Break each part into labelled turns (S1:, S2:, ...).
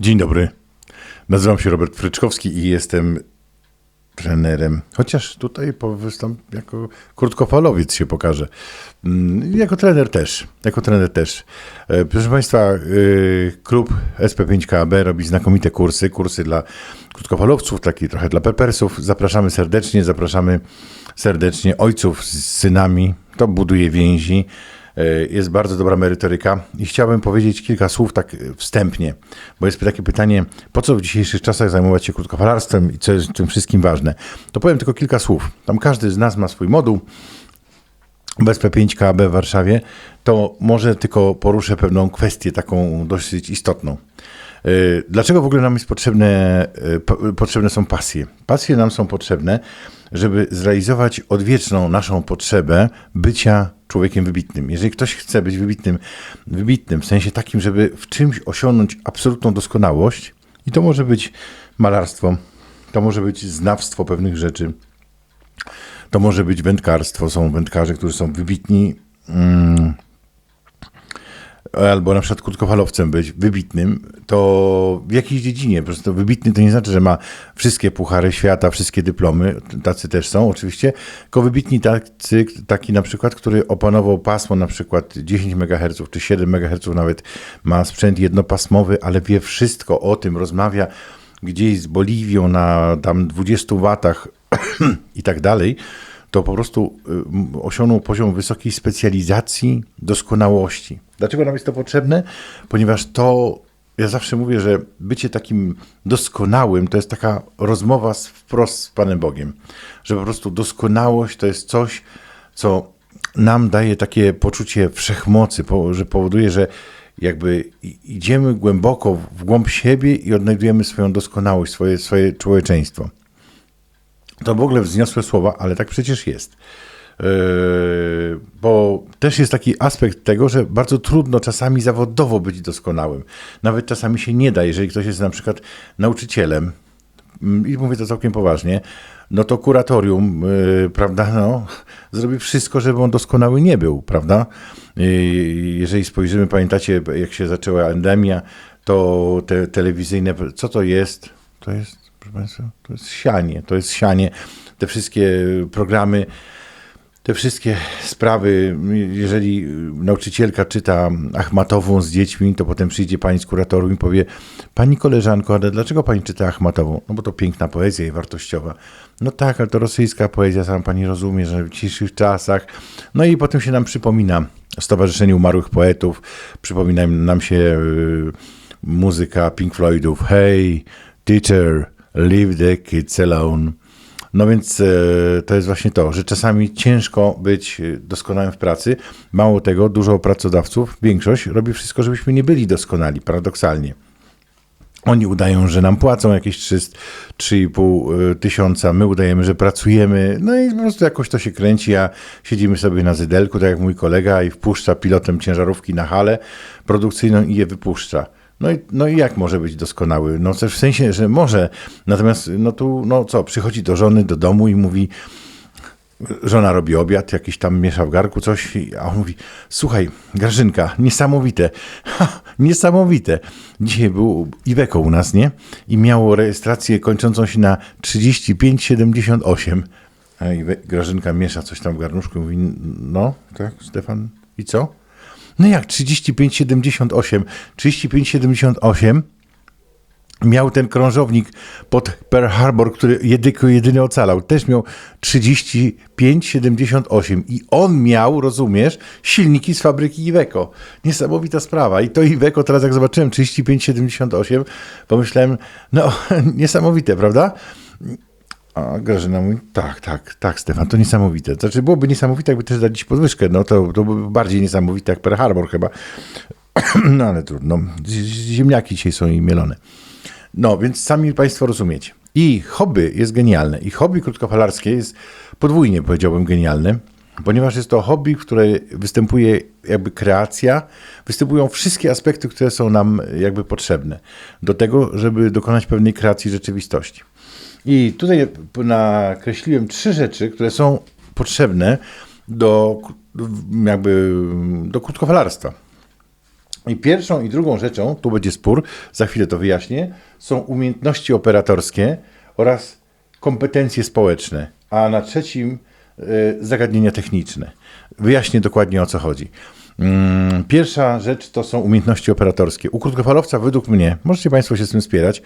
S1: Dzień dobry. Nazywam się Robert Fryczkowski i jestem trenerem. Chociaż tutaj wystąp jako krótkofalowiec się pokażę. Mm, Jako trener też. Jako trener też. E, Proszę Państwa, e, klub SP5KB robi znakomite kursy. Kursy dla krótkofalowców, taki trochę dla pepersów. Zapraszamy serdecznie, zapraszamy serdecznie ojców z synami. To buduje więzi. E, Jest bardzo dobra merytoryka i chciałbym powiedzieć kilka słów tak e, wstępnie, bo jest takie pytanie, po co w dzisiejszych czasach zajmować się krótkofalarstwem i co jest tym wszystkim ważne. To powiem tylko kilka słów. Tam każdy z nas ma swój moduł, w SP5KB w Warszawie, to może tylko poruszę pewną kwestię taką dosyć istotną. Yy, Dlaczego w ogóle nam jest potrzebne, po- potrzebne są pasje? Pasje nam są potrzebne, żeby zrealizować odwieczną naszą potrzebę bycia człowiekiem wybitnym. Jeżeli ktoś chce być wybitnym, wybitnym w sensie takim, żeby w czymś osiągnąć absolutną doskonałość, i to może być malarstwo, to może być znawstwo pewnych rzeczy, to może być wędkarstwo. Są wędkarze, którzy są wybitni. Mm, albo na przykład krótkofalowcem być wybitnym, to w jakiejś dziedzinie. Po prostu wybitny to nie znaczy, że ma wszystkie puchary świata, wszystkie dyplomy. Tacy też są oczywiście. Tylko wybitni tacy, taki na przykład, który opanował pasmo na przykład 10 MHz czy 7 MHz nawet ma sprzęt jednopasmowy, ale wie wszystko o tym, rozmawia gdzieś z Boliwią na tam 20 watach i tak dalej, to po prostu y, osiągnął poziom wysokiej specjalizacji, doskonałości. Dlaczego nam jest to potrzebne? Ponieważ to, ja zawsze mówię, że bycie takim doskonałym to jest taka rozmowa z, wprost z Panem Bogiem. Że po prostu doskonałość to jest coś, co nam daje takie poczucie wszechmocy, że powoduje, że jakby idziemy głęboko w głąb siebie i odnajdujemy swoją doskonałość, swoje, swoje człowieczeństwo. To w ogóle wzniosłe słowa, ale tak przecież jest. Yy, bo też jest taki aspekt tego, że bardzo trudno czasami zawodowo być doskonałym. Nawet czasami się nie da, jeżeli ktoś jest na przykład nauczycielem, mm, i mówię to całkiem poważnie, no to kuratorium, yy, prawda, no, zrobi wszystko, żeby on doskonały nie był, prawda? Yy, jeżeli spojrzymy, pamiętacie, jak się zaczęła endemia, to te telewizyjne, co to jest? To jest, proszę Państwa, to jest sianie, to jest sianie. Te wszystkie programy, te wszystkie sprawy, jeżeli nauczycielka czyta Achmatową z dziećmi, to potem przyjdzie pani z kuratorium i powie Pani koleżanko, ale dlaczego pani czyta Achmatową? No bo to piękna poezja i wartościowa. No tak, ale to rosyjska poezja, sam pani rozumie, że w dzisiejszych czasach. No i potem się nam przypomina Stowarzyszenie Umarłych Poetów, przypomina nam się y, muzyka Pink Floydów. Hey, teacher, leave the kids alone. No więc e, to jest właśnie to, że czasami ciężko być e, doskonałym w pracy. Mało tego, dużo pracodawców, większość robi wszystko, żebyśmy nie byli doskonali, paradoksalnie. Oni udają, że nam płacą jakieś 300 3,5 y, tysiąca, my udajemy, że pracujemy, no i po prostu jakoś to się kręci, a siedzimy sobie na zydelku, tak jak mój kolega i wpuszcza pilotem ciężarówki na halę produkcyjną i je wypuszcza. No i, no i jak może być doskonały? No też w sensie, że może, natomiast no tu, no co, przychodzi do żony, do domu i mówi, żona robi obiad, jakiś tam miesza w garku coś, a on mówi, słuchaj, Grażynka, niesamowite, ha, niesamowite. Dzisiaj był Iweko u nas, nie? I miało rejestrację kończącą się na 3578. A Iwe, Grażynka miesza coś tam w garnuszku i mówi, no, tak, Stefan, i co? No jak 3578? 3578 miał ten krążownik pod Pearl Harbor, który jedyny, jedyny ocalał. Też miał 35,78 i on miał, rozumiesz, silniki z fabryki Iveco. Niesamowita sprawa. I to Iveco teraz jak zobaczyłem 35,78, pomyślałem, no niesamowite, prawda? A Grażyna mówi, tak, tak, tak, Stefan, to niesamowite. Znaczy, byłoby niesamowite, jakby też ci podwyżkę. No to, to byłoby bardziej niesamowite jak Pearl Harbor chyba. No ale trudno. Ziemniaki dzisiaj są i mielone. No, więc sami Państwo rozumiecie. I hobby jest genialne. I hobby krótkofalarskie jest podwójnie, powiedziałbym, genialne, ponieważ jest to hobby, w której występuje jakby kreacja, występują wszystkie aspekty, które są nam jakby potrzebne do tego, żeby dokonać pewnej kreacji rzeczywistości. I tutaj nakreśliłem trzy rzeczy, które są potrzebne do jakby do krótkofalarstwa. I pierwszą i drugą rzeczą, tu będzie spór, za chwilę to wyjaśnię, są umiejętności operatorskie oraz kompetencje społeczne, a na trzecim y, zagadnienia techniczne. Wyjaśnię dokładnie o co chodzi. Mm, Pierwsza rzecz to są umiejętności operatorskie. U krótkofalowca, według mnie, możecie Państwo się z tym spierać,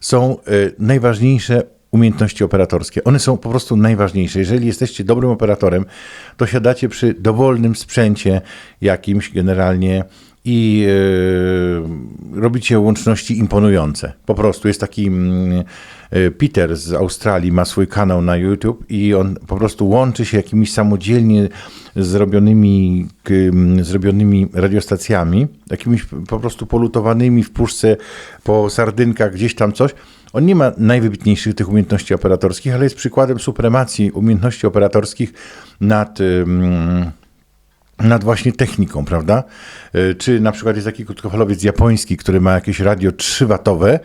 S1: są y, najważniejsze umiejętności operatorskie. One są po prostu najważniejsze. Jeżeli jesteście dobrym operatorem, to siadacie przy dowolnym sprzęcie jakimś generalnie i yy, robicie łączności imponujące. Po prostu jest taki yy, Peter z Australii, ma swój kanał na YouTube i on po prostu łączy się jakimiś samodzielnie zrobionymi, mm, zrobionymi radiostacjami, jakimiś po prostu polutowanymi w puszce po sardynkach, gdzieś tam coś. On nie ma najwybitniejszych tych umiejętności operatorskich, ale jest przykładem supremacji umiejętności operatorskich nad. Nad właśnie techniką, prawda? Y, Czy na przykład jest taki krótkofalowiec japoński, który ma jakieś radio 3-watowe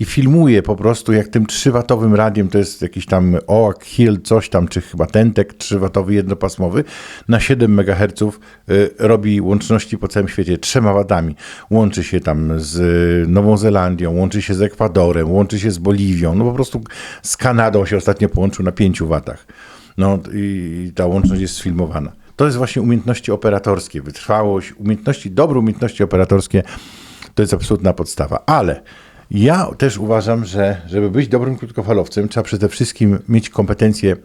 S1: i filmuje po prostu jak tym 3-watowym radiem, to jest jakiś tam OAK Hill, coś tam, czy chyba Tentek 3-watowy jednopasmowy, na 7 MHz y, robi łączności po całym świecie trzema watami. Łączy się tam z Nową Zelandią, łączy się z Ekwadorem, łączy się z Boliwią, no po prostu z Kanadą się ostatnio połączył na 5 watach. No i ta łączność jest sfilmowana. To jest właśnie umiejętności operatorskie, wytrwałość, umiejętności, dobre umiejętności operatorskie to jest absolutna podstawa. Ale ja też uważam, że żeby być dobrym krótkofalowcem, trzeba przede wszystkim mieć kompetencje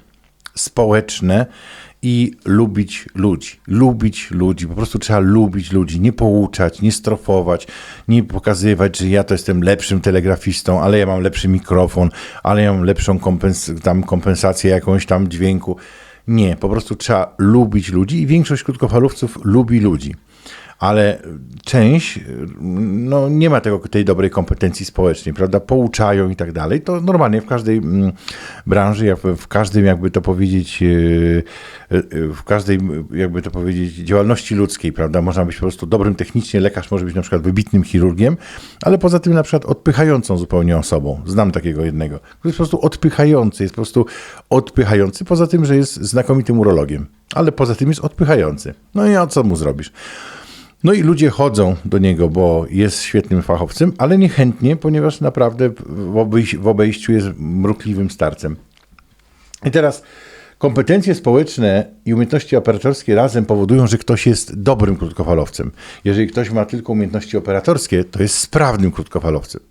S1: społeczne i lubić ludzi. Lubić ludzi. Po prostu trzeba lubić ludzi. Nie pouczać, nie strofować, nie pokazywać, że ja to jestem lepszym telegrafistą, ale ja mam lepszy mikrofon, ale ja mam lepszą kompens tam kompensację jakąś tam dźwięku. Nie, po prostu trzeba lubić ludzi i większość krótkofalówców lubi ludzi. Ale część no, nie ma tego, tej dobrej kompetencji społecznej, prawda? Pouczają i tak dalej. To normalnie w każdej mm, branży, w każdym, jakby to powiedzieć, yy, yy, w każdej, jakby to powiedzieć, działalności ludzkiej, prawda? Można być po prostu dobrym technicznie, lekarz może być na przykład wybitnym chirurgiem, ale poza tym na przykład odpychającą zupełnie osobą. Znam takiego jednego, który jest po prostu odpychający, jest po prostu odpychający, poza tym, że jest znakomitym urologiem, ale poza tym jest odpychający. No i o co mu zrobisz? No i ludzie chodzą do niego, bo jest świetnym fachowcem, ale niechętnie, ponieważ naprawdę w, obejś w obejściu jest mrukliwym starcem. I teraz kompetencje społeczne i umiejętności operatorskie razem powodują, że ktoś jest dobrym krótkofalowcem. Jeżeli ktoś ma tylko umiejętności operatorskie, to jest sprawnym krótkofalowcem.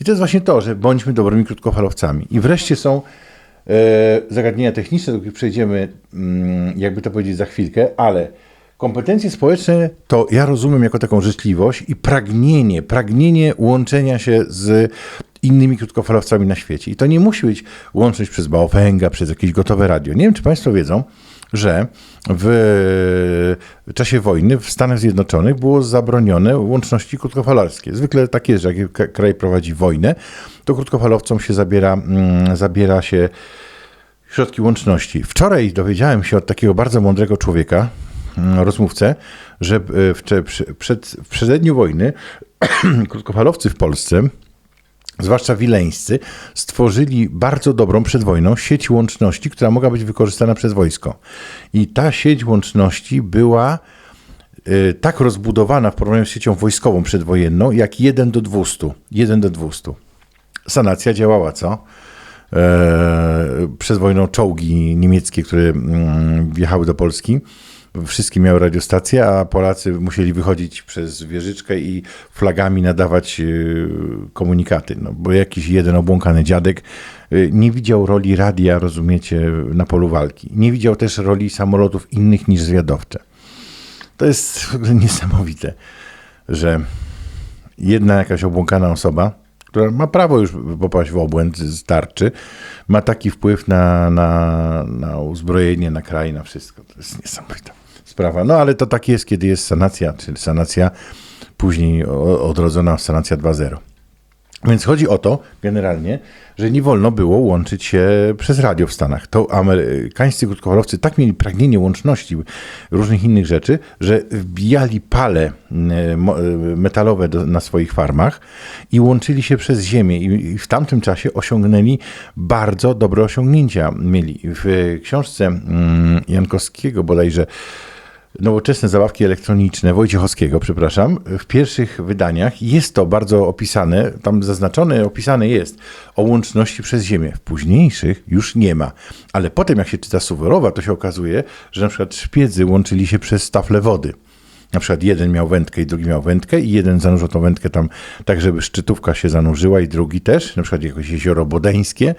S1: I to jest właśnie to, że bądźmy dobrymi krótkofalowcami. I wreszcie są e, zagadnienia techniczne, do których przejdziemy, mm, jakby to powiedzieć, za chwilkę, ale Kompetencje społeczne to ja rozumiem jako taką życzliwość i pragnienie, pragnienie łączenia się z innymi krótkofalowcami na świecie. I to nie musi być łączność przez Baofenga, przez jakieś gotowe radio. Nie wiem, czy Państwo wiedzą, że w czasie wojny w Stanach Zjednoczonych było zabronione łączności krótkofalowskie. Zwykle tak jest, że jak kraj prowadzi wojnę, to krótkofalowcom się zabiera, mm, zabiera się środki łączności. Wczoraj dowiedziałem się od takiego bardzo mądrego człowieka, rozmówcę, że w, przed, w przededniu wojny krótkofalowcy w Polsce, zwłaszcza wileńscy, stworzyli bardzo dobrą przed wojną sieć łączności, która mogła być wykorzystana przez wojsko. I ta sieć łączności była y, tak rozbudowana w porównaniu z siecią wojskową przedwojenną, jak 1 do 200. 1 do 200. Sanacja działała, co? E, przed wojną czołgi niemieckie, które mm, wjechały do Polski, wszystkie miały radiostacje, a Polacy musieli wychodzić przez wieżyczkę i flagami nadawać y, komunikaty. No, bo jakiś jeden obłąkany dziadek y, nie widział roli radia, rozumiecie, na polu walki. Nie widział też roli samolotów innych niż zwiadowcze. To jest niesamowite, że jedna jakaś obłąkana osoba, która ma prawo już popaść w obłęd z tarczy, ma taki wpływ na, na, na uzbrojenie, na kraj, na wszystko. To jest niesamowite sprawa. No ale to tak jest, kiedy jest sanacja, czyli sanacja później odrodzona sanacja 2.0. Więc chodzi o to generalnie, że nie wolno było łączyć się przez radio w Stanach. To amerykańscy krótkofalowcy tak mieli pragnienie łączności różnych innych rzeczy, że wbijali pale e, metalowe do, na swoich farmach i łączyli się przez ziemię. I w tamtym czasie osiągnęli bardzo dobre osiągnięcia. Mieli w książce mm, Jankowskiego bodajże nowoczesne zabawki elektroniczne Wojciechowskiego, przepraszam, w pierwszych wydaniach jest to bardzo opisane, tam zaznaczone, opisane jest o łączności przez Ziemię. W późniejszych już nie ma. Ale potem, jak się czyta Suworowa, to się okazuje, że na przykład szpiedzy łączyli się przez tafle wody. Na przykład jeden miał wędkę i drugi miał wędkę i jeden zanurzył tą wędkę tam tak, żeby szczytówka się zanurzyła i drugi też, na przykład jakieś jezioro bodeńskie.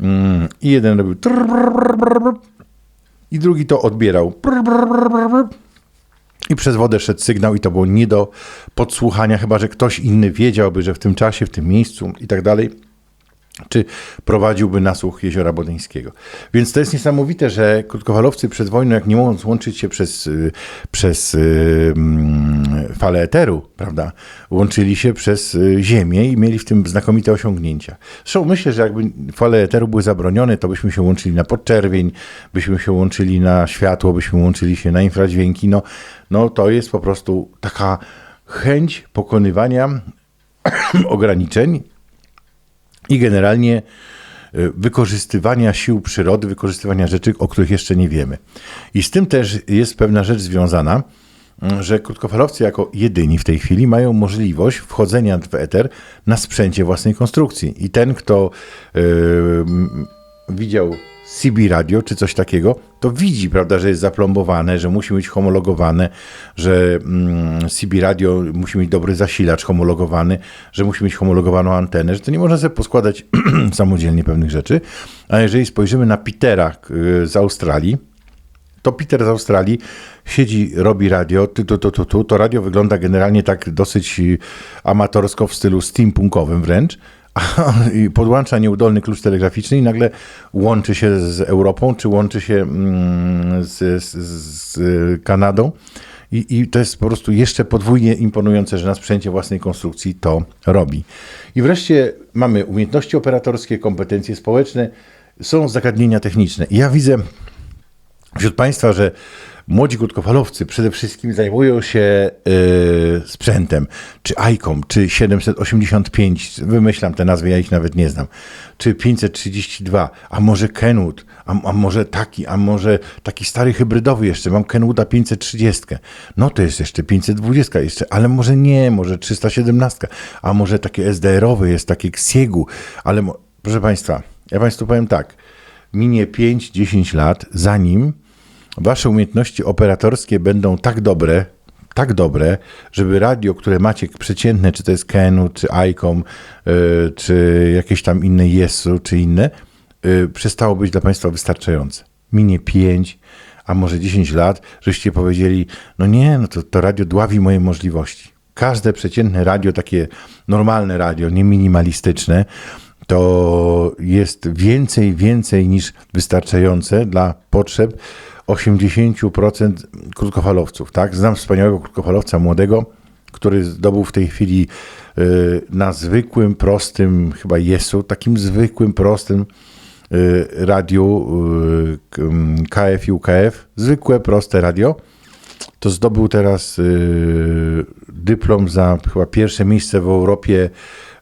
S1: Mm, I jeden robił i drugi to odbierał. I przez wodę szedł sygnał, i to było nie do podsłuchania, chyba że ktoś inny wiedziałby, że w tym czasie, w tym miejscu i tak dalej, czy prowadziłby nasłuch jeziora Bodeńskiego. Więc to jest niesamowite, że krótkowalowcy przed wojną, jak nie mogąc łączyć się przez, y, przez yy, falę eteru, prawda, łączyli się przez y, ziemię i mieli w tym znakomite osiągnięcia. Zresztą myślę, że jakby fale eteru były zabronione, to byśmy się łączyli na podczerwień, byśmy się łączyli na światło, byśmy łączyli się na infradźwięki. No, no to jest po prostu taka chęć pokonywania ograniczeń i generalnie y, wykorzystywania sił przyrody, wykorzystywania rzeczy, o których jeszcze nie wiemy. I z tym też jest pewna rzecz związana, że krótkofalowcy jako jedyni w tej chwili mają możliwość wchodzenia w eter na sprzęcie własnej konstrukcji. I ten, kto yy, widział CB radio czy coś takiego, to widzi, prawda, że jest zaplombowane, że musi być homologowane, że mm, CB radio musi mieć dobry zasilacz homologowany, że musi mieć homologowaną antenę, że to nie można sobie poskładać samodzielnie pewnych rzeczy. A jeżeli spojrzymy na Petera y, z Australii, to Peter z Australii siedzi, robi radio, ty, tu, tu, tu, tu. To radio wygląda generalnie tak dosyć amatorsko w stylu steampunkowym wręcz, i podłącza nieudolny klucz telegraficzny i nagle łączy się z Europą, czy łączy się mm, z, z, z Kanadą. I, I, to jest po prostu jeszcze podwójnie imponujące, że na sprzęcie własnej konstrukcji to robi. I wreszcie mamy umiejętności operatorskie, kompetencje społeczne, są zagadnienia techniczne. I ja widzę wśród Państwa, że młodzi krótkofalowcy przede wszystkim zajmują się yy, sprzętem, czy ICOM, czy 785, wymyślam te nazwy, ja ich nawet nie znam, czy 532, a może Kenwood, a, a może taki, a może taki stary hybrydowy jeszcze, mam Kenwooda 530, no to jest jeszcze 520 jeszcze, ale może nie, może 317, a może takie SDR-owe jest, takie Xiegu, ale proszę Państwa, ja Państwu powiem tak, minie 5-10 lat, zanim wasze umiejętności operatorskie będą tak dobre, tak dobre, żeby radio, które macie przeciętne, czy to jest Kenu, czy ICOM, yy, czy jakieś tam inne Yesu, czy inne, yy, przestało być dla Państwa wystarczające. Minie 5, a może 10 lat, żeście powiedzieli, no nie, no to, to radio dławi moje możliwości. Każde przeciętne radio, takie normalne radio, nie minimalistyczne, to jest więcej, więcej niż wystarczające dla potrzeb 80% krótkofalowców. Tak? Znam wspaniałego krótkofalowca młodego, który zdobył w tej chwili y, na zwykłym, prostym, chyba Jesu, takim zwykłym, prostym y, radiu y, KF i UKF, zwykłe, proste radio, to zdobył teraz dyplom za chyba pierwsze miejsce w Europie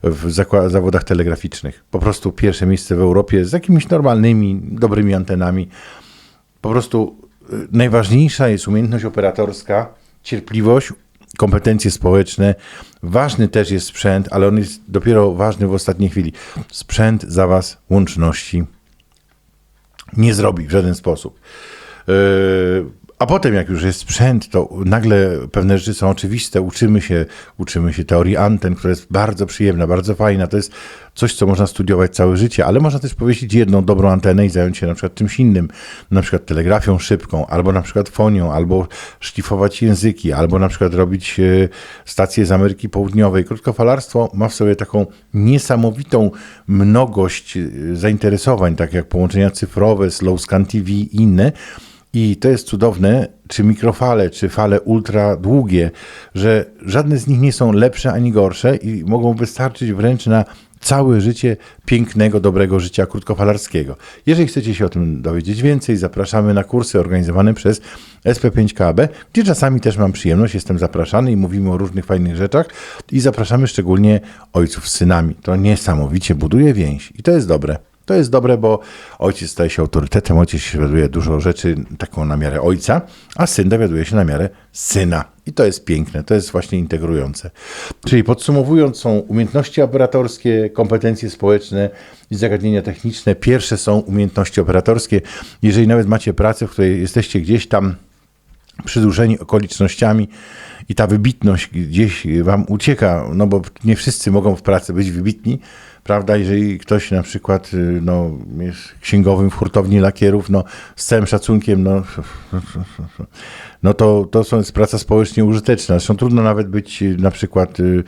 S1: w zawodach telegraficznych. Po prostu pierwsze miejsce w Europie z jakimiś normalnymi, dobrymi antenami. Po prostu y, najważniejsza jest umiejętność operatorska, cierpliwość, kompetencje społeczne. Ważny też jest sprzęt, ale on jest dopiero ważny w ostatniej chwili. Sprzęt za was łączności nie zrobi w żaden sposób. Yy, a potem, jak już jest sprzęt, to nagle pewne rzeczy są oczywiste. Uczymy się, uczymy się teorii anten, która jest bardzo przyjemna, bardzo fajna. To jest coś, co można studiować całe życie, ale można też powiesić jedną dobrą antenę i zająć się na przykład czymś innym, na przykład telegrafią szybką, albo na przykład fonią, albo szlifować języki, albo na przykład robić e, stacje z Ameryki Południowej. Krótkofalarstwo ma w sobie taką niesamowitą mnogość e, zainteresowań, tak jak połączenia cyfrowe, slow scan TV i inne, i to jest cudowne, czy mikrofale, czy fale ultra długie, że żadne z nich nie są lepsze ani gorsze i mogą wystarczyć wręcz na całe życie pięknego, dobrego życia krótkofalarskiego. Jeżeli chcecie się o tym dowiedzieć więcej, zapraszamy na kursy organizowane przez SP5KB, gdzie czasami też mam przyjemność, jestem zapraszany i mówimy o różnych fajnych rzeczach i zapraszamy szczególnie ojców z synami. To niesamowicie buduje więź i to jest dobre. To jest dobre, bo ojciec staje się autorytetem, ojciec się dowiaduje dużo rzeczy taką na miarę ojca, a syn dowiaduje się na miarę syna. I to jest piękne, to jest właśnie integrujące. Czyli podsumowując, są umiejętności operatorskie, kompetencje społeczne i zagadnienia techniczne. Pierwsze są umiejętności operatorskie. Jeżeli nawet macie pracę, w której jesteście gdzieś tam przydłużeni okolicznościami i ta wybitność gdzieś wam ucieka, no bo nie wszyscy mogą w pracy być wybitni, prawda? Jeżeli ktoś na przykład y, no, jest księgowym w hurtowni lakierów, no z całym szacunkiem, no, no to, to są- jest praca społecznie użyteczna. Zresztą trudno nawet być y, na przykład, y,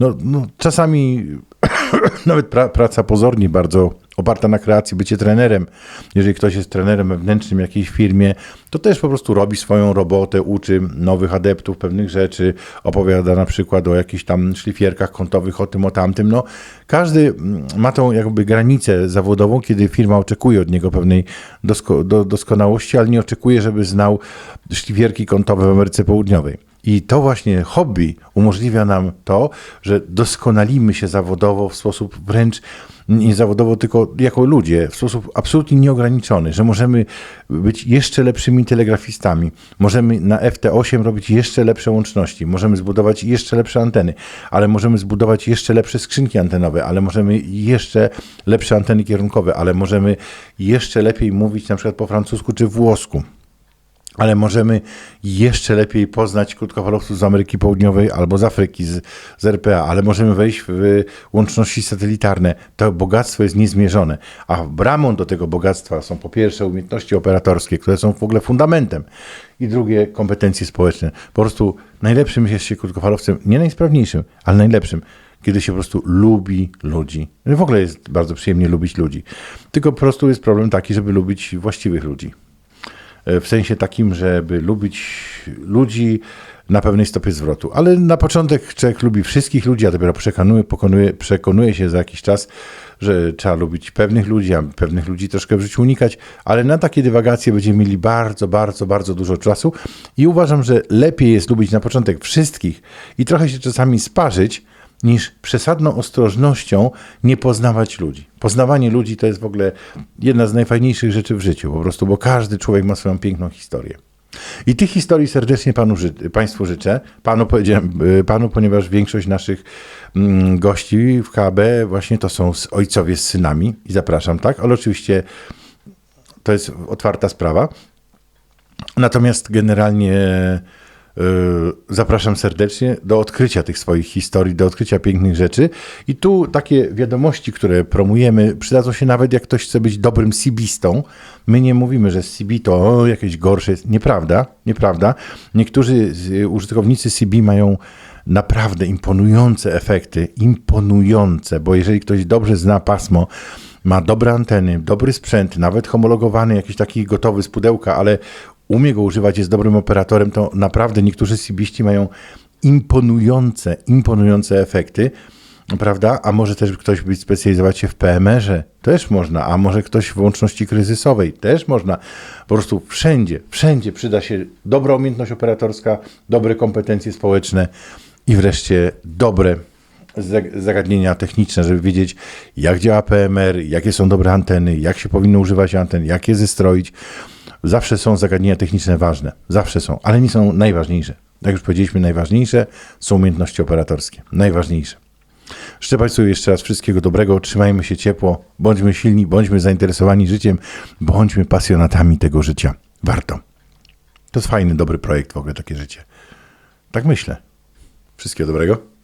S1: no, no czasami nawet pra, praca pozornie bardzo oparta na kreacji, bycie trenerem. Jeżeli ktoś jest trenerem wewnętrznym w jakiejś firmie, to też po prostu robi swoją robotę, uczy nowych adeptów pewnych rzeczy, opowiada na przykład o jakichś tam szlifierkach kątowych, o tym, o tamtym. No, każdy mm, ma tą jakby granicę zawodową, kiedy firma oczekuje od niego pewnej dosko, do, doskonałości, ale nie oczekuje, żeby znał szlifierki kątowe w Ameryce Południowej. I to właśnie hobby umożliwia nam to, że doskonalimy się zawodowo w sposób wręcz nie zawodowo, tylko jako ludzie, w sposób absolutnie nieograniczony, że możemy być jeszcze lepszymi telegrafistami, możemy na FT8 robić jeszcze lepsze łączności, możemy zbudować jeszcze lepsze anteny, ale możemy zbudować jeszcze lepsze skrzynki antenowe, ale możemy jeszcze lepsze anteny kierunkowe, ale możemy jeszcze lepiej mówić na przykład po francusku czy włosku ale możemy jeszcze lepiej poznać krótkofalowców z Ameryki Południowej albo z Afryki, z, z RPA, ale możemy wejść w łączności satelitarne. To bogactwo jest niezmierzone, a bramą do tego bogactwa są po pierwsze umiejętności operatorskie, które są w ogóle fundamentem i drugie kompetencje społeczne. Po prostu najlepszym jest się krótkofalowcem, nie najsprawniejszym, ale najlepszym kiedy się po prostu lubi ludzi. W ogóle jest bardzo przyjemnie lubić ludzi. Tylko po prostu jest problem taki, żeby lubić właściwych ludzi w sensie takim, żeby lubić ludzi na pewnej stopie zwrotu. Ale na początek człowiek lubi wszystkich ludzi, a dopiero przekonuje, pokonuje, przekonuje się za jakiś czas, że trzeba lubić pewnych ludzi, a pewnych ludzi troszkę w życiu unikać, ale na takie dywagacje będziemy mieli bardzo, bardzo, bardzo dużo czasu i uważam, że lepiej jest lubić na początek wszystkich i trochę się czasami sparzyć, niż przesadną ostrożnością nie poznawać ludzi. Poznawanie ludzi to jest w ogóle jedna z najfajniejszych rzeczy w życiu, po prostu, bo każdy człowiek ma swoją piękną historię. I tych historii serdecznie panu, ży- Państwu życzę. Panu, y, panu, ponieważ większość naszych mm, gości w KB właśnie to są ojcowie z synami i zapraszam, tak? Ale oczywiście to jest otwarta sprawa. Natomiast generalnie zapraszam serdecznie do odkrycia tych swoich historii, do odkrycia pięknych rzeczy. I tu takie wiadomości, które promujemy, przydadzą się nawet jak ktoś chce być dobrym CB-stą. My nie mówimy, że CB to o, jakieś gorsze jest. Nieprawda, nieprawda. Niektórzy z- użytkownicy CB mają naprawdę imponujące efekty, imponujące, bo jeżeli ktoś dobrze zna pasmo, ma dobre anteny, dobry sprzęt, nawet homologowany, jakiś taki gotowy z pudełka, ale umie go używać, jest dobrym operatorem, to naprawdę niektórzy CBiści mają imponujące, imponujące efekty, prawda? A może też ktoś być specjalizować się w PMR-ze, też można, a może ktoś w łączności kryzysowej, też można. Po prostu wszędzie, wszędzie przyda się dobra umiejętność operatorska, dobre kompetencje społeczne i wreszcie dobre zag- zagadnienia techniczne, żeby wiedzieć, jak działa PMR, jakie są dobre anteny, jak się powinno używać anten, jak je zestroić. Zawsze są zagadnienia techniczne ważne, zawsze są, ale nie są najważniejsze. Jak już powiedzieliśmy, najważniejsze są umiejętności operatorskie. Najważniejsze. Życzę Państwu jeszcze raz wszystkiego dobrego, trzymajmy się ciepło, bądźmy silni, bądźmy zainteresowani życiem, bądźmy pasjonatami tego życia. Warto. To jest fajny, dobry projekt w ogóle, takie życie. Tak myślę. Wszystkiego dobrego.